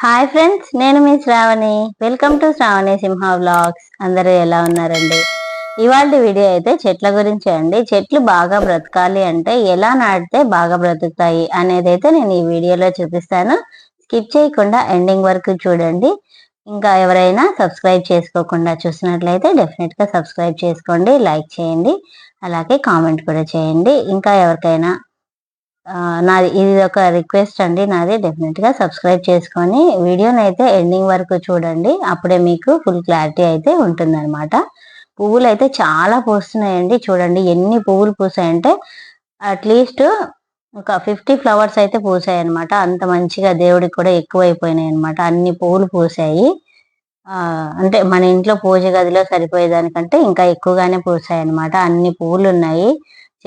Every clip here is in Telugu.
హాయ్ ఫ్రెండ్స్ నేను మీ Shravani. Welcome to Shravani Simha vlogs అందరూ ఎలా ఉన్నారండి? ఇవాళ వీడియో అయితే చెట్ల గురించి అండి. చెట్లు బాగా బ్రతకాలి అంటే ఎలా నాటితే బాగా బ్రతుకుతాయి అనేది అయితే నేను ఈ వీడియోలో చూపిస్తాను. స్కిప్ చేయకుండా ఎండింగ్ వరకు చూడండి. ఇంకా ఎవరైనా సబ్స్క్రైబ్ చేసుకోకుండా చూసినట్లయితే డెఫినెట్గా సబ్స్క్రైబ్ చేసుకోండి లైక్ చేయండి అలాగే కామెంట్ కూడా చేయండి. ఇంకా ఎవరికైనా నాది ఇది ఒక రిక్వెస్ట్ అండి. నాది డెఫినెట్గా సబ్స్క్రైబ్ చేసుకొని వీడియోని అయితే ఎండింగ్ వరకు చూడండి. అప్పుడే మీకు ఫుల్ క్లారిటీ అయితే ఉంటుందన్నమాట. పువ్వులు అయితే చాలా పూస్తున్నాయండి. చూడండి ఎన్ని పువ్వులు పూసాయంటే అట్లీస్ట్ ఒక ఫిఫ్టీ ఫ్లవర్స్ అయితే పూసాయి అనమాట అంత మంచిగా దేవుడికి కూడా ఎక్కువైపోయినాయి అనమాట అన్ని పువ్వులు పూసాయి. అంటే మన ఇంట్లో పూజ గదిలో సరిపోయేదానికంటే ఇంకా ఎక్కువగానే పూసాయి అనమాట అన్ని పువ్వులు ఉన్నాయి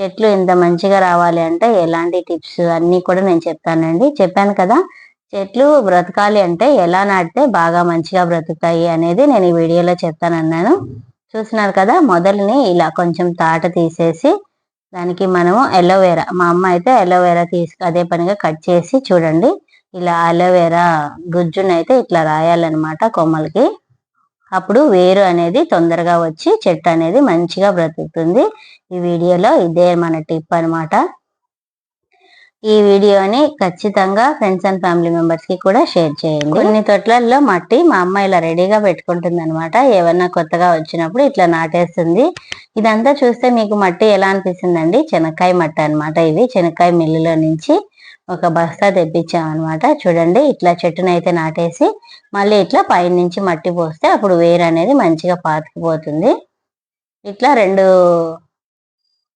చెట్లు ఇంత మంచిగా రావాలి అంటే ఎలాంటి టిప్స్ అన్నీ కూడా నేను చెప్తానండి. చెప్పాను కదా చెట్లు బ్రతకాలి అంటే ఎలా నాటితే బాగా మంచిగా బ్రతుకుతాయి అనేది నేను ఈ వీడియోలో చెప్తానన్నాను. చూసినారు కదా మొదలని ఇలా కొంచెం తాట తీసేసి దానికి మనము ఎలోవేరా మా అమ్మ అయితే ఎలోవేరా తీసి అదే పనిగా కట్ చేసి చూడండి ఇలా అలోవేరా గుజ్జుని అయితే ఇట్లా రాయాలన్నమాట కొమ్మలకి. అప్పుడు వేరు అనేది తొందరగా వచ్చి చెట్టు అనేది మంచిగా బ్రతుకుతుంది. ఈ వీడియోలో ఇదే మన టిప్ అనమాట ఈ వీడియోని ఖచ్చితంగా ఫ్రెండ్స్ అండ్ ఫ్యామిలీ మెంబర్స్కి కూడా షేర్ చేయండి. కొన్ని తొట్లల్లో మట్టి మా అమ్మ ఇలా రెడీగా పెట్టుకుంటుంది అనమాట ఏమన్నా కొత్తగా వచ్చినప్పుడు ఇట్లా నాటేస్తుంది. ఇదంతా చూస్తే మీకు మట్టి ఎలా అనిపిస్తుందండి? చెనక్కాయ మట్టి అనమాట ఇది. చెనక్కాయ మిల్లులో నుంచి ఒక బస్తా తెప్పించాం అనమాట చూడండి ఇట్లా చెట్టును అయితే నాటేసి మళ్ళీ ఇట్లా పైనుంచి మట్టి పోస్తే అప్పుడు వేరు అనేది మంచిగా పాతుకుపోతుంది. ఇట్లా రెండు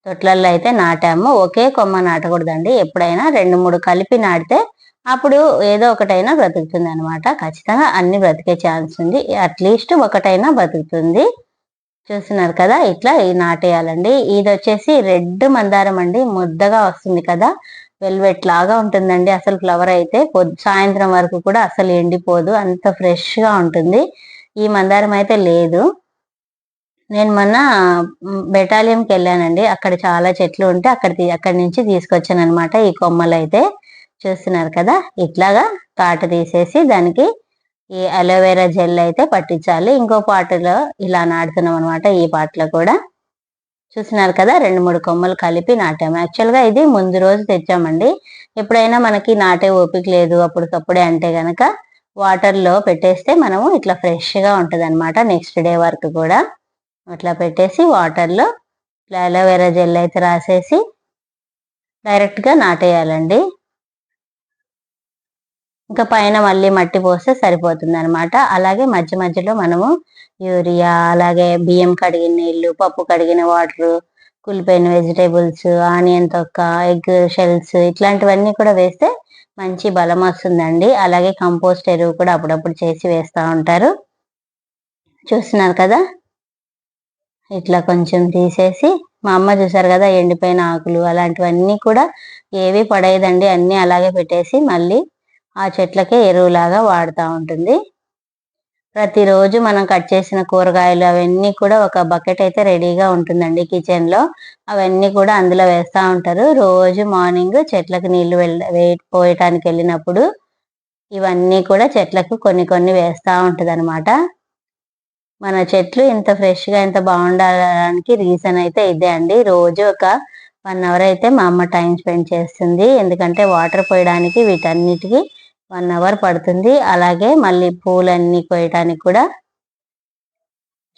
తొట్లల్లో అయితే నాటాము. ఒకే కొమ్మ నాటకూడదండి. ఎప్పుడైనా రెండు మూడు కలిపి నాటితే అప్పుడు ఏదో ఒకటైనా బ్రతుకుతుంది అనమాట ఖచ్చితంగా అన్ని బ్రతికే ఛాన్స్ ఉంది. అట్లీస్ట్ ఒకటైనా బ్రతుకుతుంది. చూస్తున్నారు కదా ఇట్లా ఈ నాటేయాలండి. ఇది వచ్చేసి రెడ్ మందారం అండి. ముద్దగా వస్తుంది కదా వెల్వెట్ లాగా ఉంటుందండి. అసలు ఫ్లవర్ అయితే పొద్దు సాయంత్రం వరకు కూడా అసలు ఎండిపోదు. అంత ఫ్రెష్గా ఉంటుంది. ఈ మందారం అయితే లేదు. నేను మొన్న బెటాలియంకి వెళ్ళానండి. అక్కడ చాలా చెట్లు ఉంటే అక్కడ తీ- అక్కడి నుంచి తీసుకొచ్చాను అనమాట ఈ కొమ్మలు అయితే. చూస్తున్నారు కదా? ఇట్లాగా తాట తీసేసి దానికి ఈ అలోవెరా జెల్ అయితే పట్టించాలి. ఇంకో పాటలో ఇలా నాటుతున్నాం అనమాట ఈ పాటలో కూడా. చూస్తున్నారు కదా రెండు మూడు కొమ్మలు కలిపి నాటాము. యాక్చువల్గా ఇది ముందు రోజు తెచ్చామండి. ఎప్పుడైనా మనకి నాటే ఓపిక లేదు అప్పటికప్పుడే అంటే గనక వాటర్లో పెట్టేస్తే మనము ఇట్లా ఫ్రెష్గా ఉంటుంది అనమాట నెక్స్ట్ డే వరకు కూడా. అట్లా పెట్టేసి వాటర్లో ఇట్లా అలోవెరా జెల్ అయితే రాసేసి డైరెక్ట్గా నాటేయాలండి. ఇంకా పైన మళ్ళీ మట్టి పోస్తే సరిపోతుంది అనమాట అలాగే మధ్య మధ్యలో మనము యూరియా అలాగే బియ్యం కడిగిన నీళ్ళు పప్పు కడిగిన వాటర్ కులిపోయిన వెజిటేబుల్స్ ఆనియన్ తొక్క ఎగ్ షెల్స్ ఇట్లాంటివన్నీ కూడా వేస్తే మంచి బలం వస్తుందండి. అలాగే కంపోస్ట్ ఎరువు కూడా అప్పుడప్పుడు చేసి వేస్తూ ఉంటారు. చూస్తున్నారు కదా? ఇట్లా కొంచెం తీసేసి మా అమ్మ చూసారు కదా ఎండిపోయిన ఆకులు అలాంటివన్నీ కూడా ఏవి పడేయదండి. అన్నీ అలాగే పెట్టేసి మళ్ళీ ఆ చెట్లకే ఎరువులాగా వాడుతూ ఉంటుంది. ప్రతిరోజు మనం కట్ చేసిన కూరగాయలు అవన్నీ కూడా ఒక బకెట్ అయితే రెడీగా ఉంటుందండి కిచెన్లో. అవన్నీ కూడా అందులో వేస్తూ ఉంటారు. రోజు మార్నింగ్ చెట్లకు నీళ్ళు వెళ్ళ పోయటానికి వెళ్ళినప్పుడు ఇవన్నీ కూడా చెట్లకు కొన్ని కొన్ని వేస్తూ ఉంటుందన్నమాట. మన చెట్లు ఇంత ఫ్రెష్గా ఇంత బాగుండడానికి రీజన్ అయితే ఇదే అండి. రోజు ఒక వన్ అవర్ అయితే మా అమ్మ టైం స్పెండ్ చేస్తుంది. ఎందుకంటే వాటర్ పోయడానికి వీటన్నిటికీ వన్ అవర్ పడుతుంది. అలాగే మళ్ళీ పూలన్నీ కోయటానికి కూడా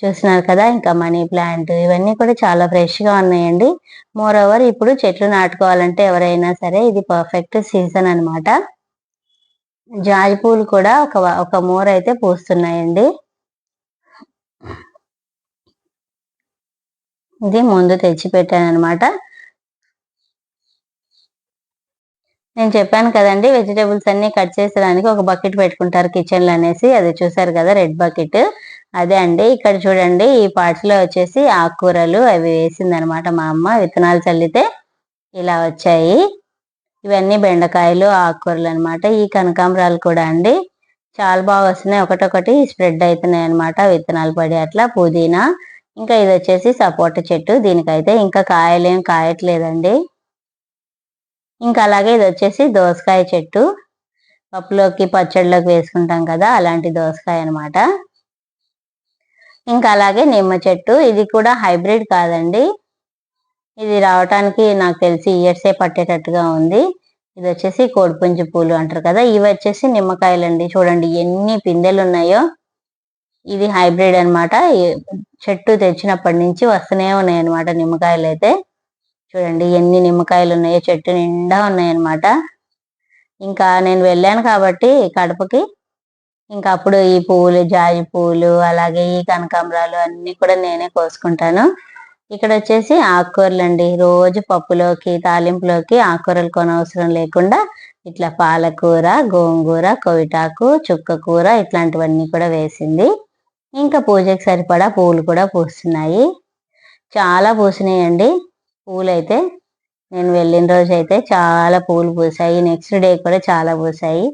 చూస్తున్నారు కదా ఇంకా మనీ ప్లాంట్ ఇవన్నీ కూడా చాలా ఫ్రెష్గా ఉన్నాయండి. మోర్ ఓవర్ ఇప్పుడు చెట్లు నాటుకోవాలంటే ఎవరైనా సరే ఇది పర్ఫెక్ట్ సీజన్ అనమాట జాజి పూలు కూడా ఒక ఒక మోర్ అయితే పూస్తున్నాయండి. ఇది ముందు తెచ్చి పెట్టాను అనమాట నేను చెప్పాను కదండి వెజిటేబుల్స్ అన్ని కట్ చేసేదానికి ఒక బకెట్ పెట్టుకుంటారు కిచెన్లో అనేసి. అది చూసారు కదా రెడ్ బకెట్. అదే అండి ఇక్కడ చూడండి ఈ పార్ట్స్లో వచ్చేసి ఆకుకూరలు అవి వేసిందనమాట మా అమ్మ. విత్తనాలు చల్లితే ఇలా వచ్చాయి. ఇవన్నీ బెండకాయలు ఆకుకూరలు అన్నమాట ఈ కనకాంబరాలు కూడా అండి. చాలా బాగా వస్తున్నాయి. ఒకటొకటి స్ప్రెడ్ అవుతున్నాయి అన్నమాట విత్తనాలు పడి అట్లా పుదీనా. ఇంకా ఇది వచ్చేసి సపోటా చెట్టు. దీనికైతే ఇంకా కాయలేం కాయట్లేదండి. ఇంకా అలాగే ఇది వచ్చేసి దోసకాయ చెట్టు. పప్పులోకి పచ్చడిలోకి వేసుకుంటాం కదా అలాంటి దోసకాయ అనమాట ఇంకా అలాగే నిమ్మ చెట్టు. ఇది కూడా హైబ్రిడ్ కాదండి. ఇది రావటానికి నాకు తెలిసి ఇయర్సే పట్టేటట్టుగా ఉంది. ఇది వచ్చేసి కోడిపుంజి పూలు అంటారు కదా ఇవి వచ్చేసి నిమ్మకాయలండి. చూడండి ఎన్ని పిందెలు ఉన్నాయో. ఇది హైబ్రిడ్ అనమాట చెట్టు తెచ్చినప్పటి నుంచి వస్తూనే ఉన్నాయి అనమాట నిమ్మకాయలు అయితే చూడండి ఎన్ని నిమ్మకాయలు ఉన్నాయో చెట్టు నిండా ఉన్నాయన్నమాట. ఇంకా నేను వెళ్ళాను కాబట్టి కడపకి. ఇంకా అప్పుడు ఈ పువ్వులు జాజి పువ్వులు అలాగే ఈ కనకాంబరాలు అన్ని కూడా నేనే కోసుకుంటాను. ఇక్కడ వచ్చేసి ఆకుకూరలు అండి రోజు పప్పులోకి తాలింపులోకి ఆకుకూరలు కొనవసరం లేకుండా ఇట్లా పాలకూర గోంగూర కొవిటాకు చుక్క కూర ఇట్లాంటివన్నీ కూడా వేసింది. ఇంకా పూజకి సరిపడా పువ్వులు కూడా పూస్తున్నాయి. చాలా పూసినాయండి. పూలైతే నేను వెళ్ళిన రోజు అయితే చాలా పూలు పూసాయి. నెక్స్ట్ డే కూడా చాలా పూసాయి.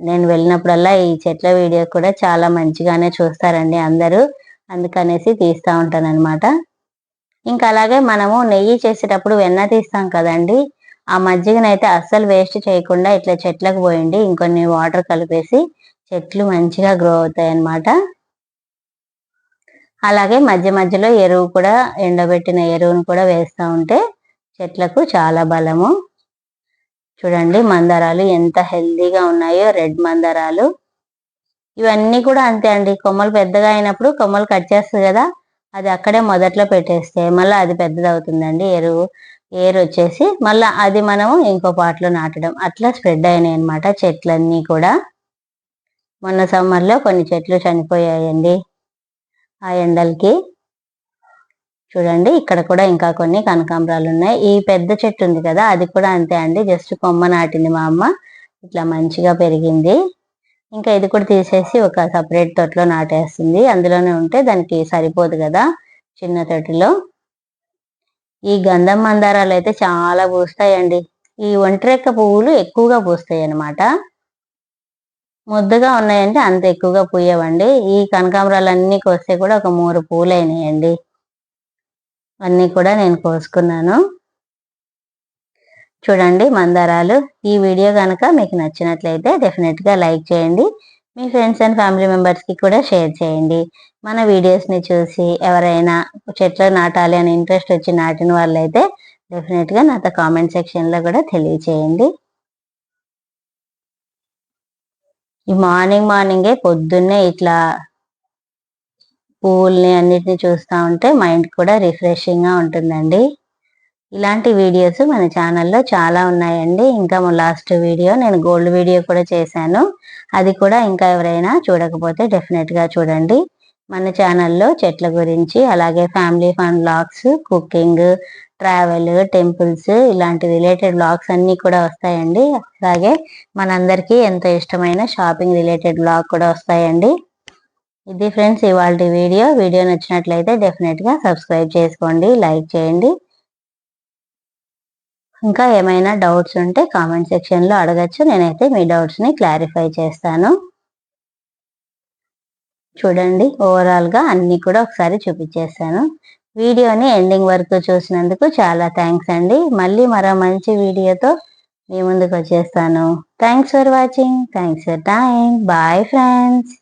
నేను వెళ్ళినప్పుడల్లా ఈ చెట్ల వీడియో కూడా చాలా మంచిగానే చూస్తారండి అందరూ. అందుకనేసి తీస్తూ ఉంటాను అనమాట ఇంకా అలాగే మనము నెయ్యి చేసేటప్పుడు వెన్న తీస్తాం కదండి. ఆ మజ్జిగనైతే అస్సలు వేస్ట్ చేయకుండా ఇట్లా చెట్లకు పోయింది ఇంకొన్ని వాటర్ కలిపేసి చెట్లు మంచిగా గ్రో అవుతాయి అన్నమాట అలాగే మధ్య మధ్యలో ఎరువు కూడా ఎండబెట్టిన ఎరువును కూడా వేస్తూ ఉంటే చెట్లకు చాలా బలము. చూడండి మందారాలు ఎంత హెల్దీగా ఉన్నాయో రెడ్ మందారాలు. ఇవన్నీ కూడా అంతే అండి. కొమ్మలు పెద్దగా అయినప్పుడు కొమ్మలు కట్ చేస్తుంది కదా అది అక్కడే మొదట్లో పెట్టేస్తే మళ్ళీ అది పెద్దది అవుతుందండి ఎరువు. ఏరు వచ్చేసి మళ్ళీ అది మనము ఇంకో పాటలో నాటడం. అట్లా స్ప్రెడ్ అయినాయి అనమాట చెట్లన్నీ కూడా. మొన్న సమ్మర్లో కొన్ని చెట్లు చనిపోయాయండి. ఆ ఎండలకి. చూడండి ఇక్కడ కూడా ఇంకా కొన్ని కనకాంబరాలు ఉన్నాయి ఈ పెద్ద చెట్టు ఉంది కదా అది కూడా అంతే అండి. జస్ట్ కొమ్మ నాటింది మా అమ్మ. ఇట్లా మంచిగా పెరిగింది. ఇంకా ఇది కూడా తీసేసి ఒక సపరేట్ తొట్లో నాటేస్తుంది. అందులోనే ఉంటే దానికి సరిపోదు కదా చిన్న తొట్టిలో ఈ గంధం మందారాలు అయితే చాలా పూస్తాయండి. ఈ ఒంటిరెక్క పువ్వులు ఎక్కువగా పూస్తాయి అన్నమాట ముద్దగా ఉన్నాయంటే అంత ఎక్కువగా పూయవండి. ఈ కనకాంబరాలన్నీ కోస్తే కూడా ఒక మూడు పూలు అయినాయండి అన్నీ కూడా నేను కోసుకున్నాను. చూడండి మందారాలు. ఈ వీడియో కనుక మీకు నచ్చినట్లయితే డెఫినెట్గా లైక్ చేయండి. మీ ఫ్రెండ్స్ అండ్ ఫ్యామిలీ మెంబర్స్కి కూడా షేర్ చేయండి. మన వీడియోస్ని చూసి ఎవరైనా చెట్లు నాటాలి అని ఇంట్రెస్ట్ వచ్చి నాటిన వాళ్ళైతే డెఫినెట్గా నాతో కామెంట్ సెక్షన్లో కూడా తెలియచేయండి. ఈ మార్నింగ్ మార్నింగే పొద్దున్నే ఇట్లా పువ్వుల్ని అన్నిటిని చూస్తూ ఉంటే మైండ్ కూడా రిఫ్రెషింగ్గా ఉంటుందండి. ఇలాంటి వీడియోస్ మన ఛానల్లో చాలా ఉన్నాయండి. ఇంకా లాస్ట్ వీడియో నేను గోల్డ్ వీడియో కూడా చేశాను. అది కూడా ఇంకా ఎవరైనా చూడకపోతే డెఫినెట్గా చూడండి. మన ఛానల్లో చెట్ల గురించి అలాగే family fun blogs cooking travel temples ఇలాంటి రిలేటెడ్ బ్లాగ్స్ అన్నీ కూడా వస్తాయండి. అలాగే మనందరికీ ఎంతో ఇష్టమైన షాపింగ్ రిలేటెడ్ బ్లాగ్ కూడా వస్తాయండి. ఇది ఫ్రెండ్స్ ఇవాళ వీడియో. వీడియో నచ్చినట్లయితే డెఫినెట్గా సబ్స్క్రైబ్ చేసుకోండి లైక్ చేయండి. ఇంకా ఏమైనా డౌట్స్ ఉంటే కామెంట్ సెక్షన్లో అడగచ్చు. నేనైతే మీ డౌట్స్ని క్లారిఫై చేస్తాను. చూడండి ఓవరాల్గా అన్నీ కూడా ఒకసారి చూపించేస్తాను. వీడియోని ఎండింగ్ వరకు చూసినందుకు చాలా థ్యాంక్స్ అండి. మళ్ళీ మరో మంచి వీడియోతో మీ ముందుకు వచ్చేస్తాను. Thanks for watching thanks for time bye friends